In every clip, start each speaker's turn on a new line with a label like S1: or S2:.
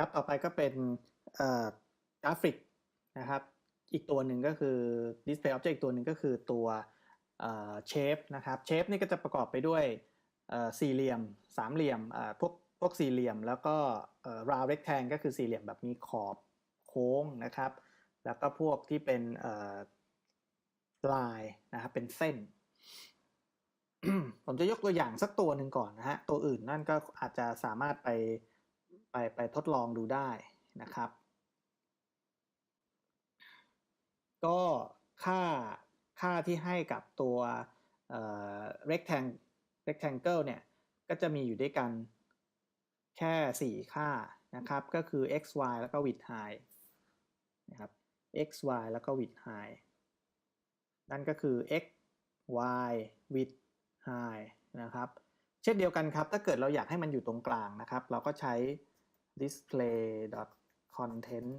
S1: ครับต่อไปก็เป็นกราฟิกนะครับ อีกตัวหนึ่งก็คือ display object อีกตัวหนึ่งก็คือตัวเชฟนะครับเชฟนี่ก็จะประกอบไปด้วยสี่เหลี่ยมสามเหลี่ยมพวกพวกสี่เหลี่ยม แล้วก็ round rectangle ก็คือสี่เหลี่ยมแบบมีขอบโค้งนะครับ แล้วก็พวกที่เป็นลายนะครับเป็นเส้น ผมจะยกตัวอย่างสักตัวหนึ่งก่อนนะฮะตัวอื่นนั่นก็อาจจะสามารถไป ไปไปทดลองดูได้นะครับ ก็ค่าค่าที่ให้กับตัว rectangle rectangle เนี่ย ก็จะมีอยู่ด้วยกันแค่ 4 ค่านะครับ ก็คือ x y แล้วก็ width high นะครับ x y แล้วก็ width high นั่นก็คือ x y width high นะครับ เช่นเดียวกันครับ ถ้าเกิดเราอยากให้มันอยู่ตรงกลางนะครับ เราก็ใช้ display dot content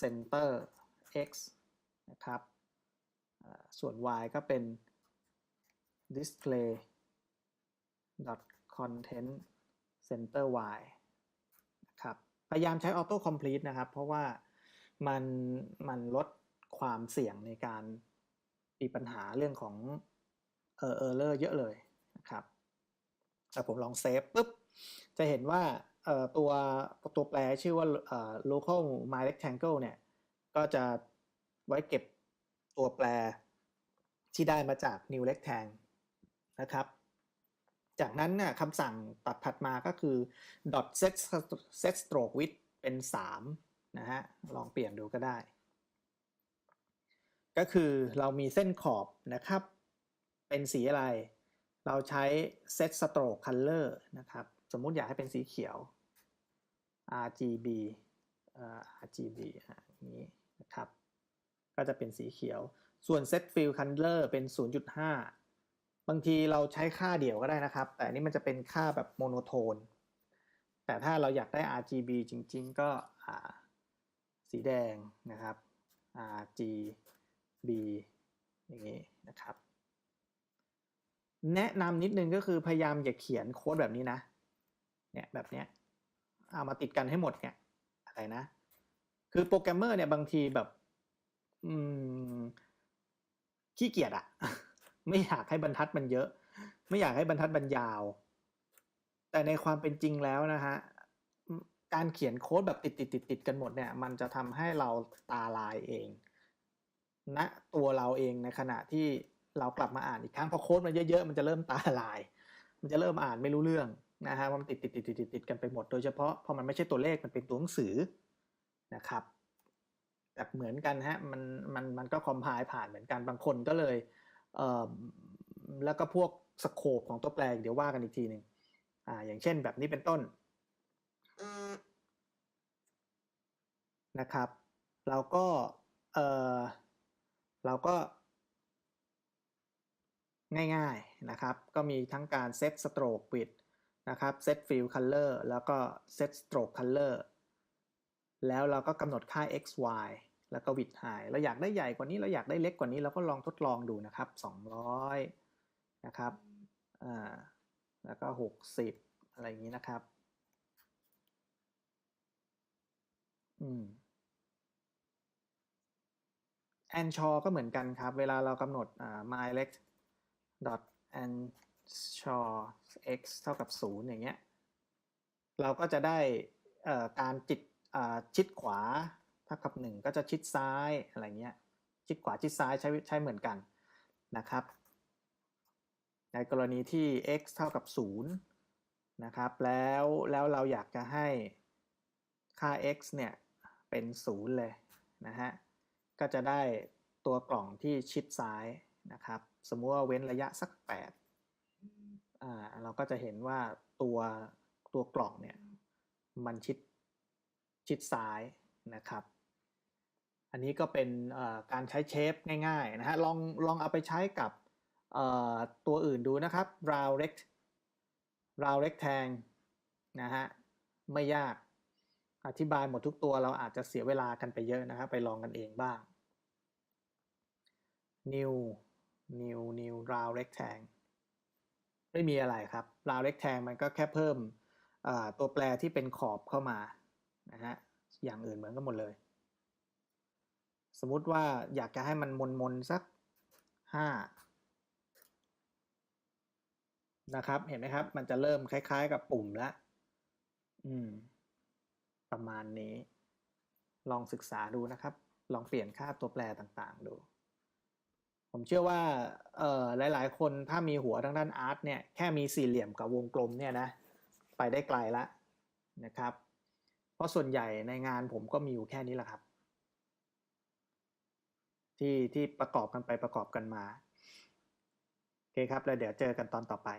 S1: center x นะครับ ส่วน y ก็เป็น display dot content center y นะครับ พยายามใช้ auto complete นะครับ เพราะว่ามันมันลดความเสี่ยงในการมีปัญหาเรื่องของเออเออเลอร์เยอะเลยนะครับแต่ผมลองเซฟปุ๊บ จะเห็นว่าตัวตัวแปรชื่อว่า local my rectangle เนี่ย ก็จะไว้เก็บตัวแปรที่ได้มาจาก new rectangle นะครับ จากนั้นเนี่ยคำสั่งตัดถัดมาก็คือ dot set set stroke width เป็น 3 นะฮะ ลองเปลี่ยนดูก็ได้ ก็คือเรามีเส้นขอบนะครับ เป็นสีอะไร เราใช้ set stroke color นะครับ สมมุติอยากให้เป็นสีเขียว RGB RGB อย่างนี้นะครับ ก็จะเป็นสีเขียว ส่วน set fill color เป็น 0.5 บางทีเราใช้ค่าเดียวก็ได้นะครับ แต่นี่มันจะเป็นค่าแบบโมโนโทน แต่ถ้าเราอยากได้ RGB จริง ๆ ก็สีแดงนะครับ RGB อย่างนี้นะครับ แนะนำนิดนึงก็คือพยายามอย่าเขียนโค้ดแบบนี้นะ เนี่ยแบบเนี้ยเอามาติดกันให้หมดเนี่ยอะไรนะ คือโปรแกรมเมอร์เนี่ยบางทีแบบ อืมขี้เกียจอะไม่อยากให้บรรทัดมันเยอะ ไม่อยากให้บรรทัดมันยาว แต่ในความเป็นจริงแล้วนะฮะการเขียนโค้ดแบบติดติดติดติดกันหมดเนี่ย มันจะทำให้เราตาลายเองณนะตัวเราเองในขณะที่ เรากลับมาอ่านอีกครั้งพอโค้ดมันเยอะๆ มันจะเริ่มตาลาย มันจะเริ่มอ่านไม่รู้เรื่องนะฮะมันติดติดติดติดติดติดกันไปหมดโดยเฉพาะพอมันไม่ใช่ตัวเลขมันเป็นตัวหนังสือนะครับแบบเหมือนกันฮะมันมันมันก็คอมพล์ผ่านเหมือนกันบางคนก็เลยเอ่อแล้วก็พวกสโคปของตัวแปรเดี๋ยวว่ากันอีกทีหนึ่งอ่า อย่างเช่นแบบนี้เป็นต้นนะครับ เราก็เออเราก็ ง่ายๆนะครับ ก็มีทั้งการเซตสโตรกปิดนะครับ set fill color แล้วก็ set stroke color แล้วเราก็กำหนดค่า x y แล้วก็ width high เราอยากได้ใหญ่กว่านี้เราอยากได้เล็กกว่านี้เราก็ลองทดลองดูนะครับ 200 นะครับอ่าแล้วก็ 60 อะไรอย่างนี้นะครับ อืมแอนชอก็เหมือนกันครับ เวลาเรากำหนดอ่า my lect dot and shaw x เท่ากับ0อย่างเงี้ยเราก็จะได้การจิตชิดขวาเท่ากับ1ก็จะชิดซ้ายอะไรเงี้ยชิดขวาชิดซ้ายใช้ใช้เหมือนกันนะครับ ในกรณีที่ x เท่ากับ0นะครับแล้วแล้วเราอยากจะให้ค่า x เนี่ยเป็น 0 เลยนะฮะก็จะได้ตัวกล่องที่ชิดซ้าย นะครับ สมมุติว่าเว้นระยะสัก8อ่าเราก็จะเห็นว่าตัวตัวกล่องเนี่ยมันชิดชิดซ้ายนะครับ อันนี้ก็เป็นการใช้เชฟง่ายๆนะฮะลองลองเอาไปใช้กับตัวอื่นดูนะครับ round rect round rectangle นะฮะไม่ยากอธิบายหมดทุกตัวเราอาจจะเสียเวลากันไปเยอะนะครับ ไปลองกันเองบ้าง new new new round rectangle ไม่มีอะไรครับ round rectangle มันก็แค่เพิ่มตัวแปรที่เป็นขอบเข้ามานะฮะอย่างอื่นเหมือนกันหมดเลย สมมุติว่าอยากจะให้มันมนมนสักห้านะครับ เห็นไหมครับ มันจะเริ่มคล้าย ๆ กับปุ่มแล้วอืม ประมาณนี้ ลองศึกษาดูนะครับ ลองเปลี่ยนค่าตัวแปรต่างๆดู ผมเชื่อว่าเอ่อหลาย ๆ คนถ้ามีหัวทางด้านอาร์ตเนี่ยแค่มีสี่เหลี่ยมกับวงกลมเนี่ยนะไปได้ไกลละนะครับ เพราะส่วนใหญ่ในงานผมก็มีอยู่แค่นี้แหละครับ ที่ที่ประกอบกันไปประกอบกันมา โอเคครับ แล้วเดี๋ยวเจอกันตอนต่อไป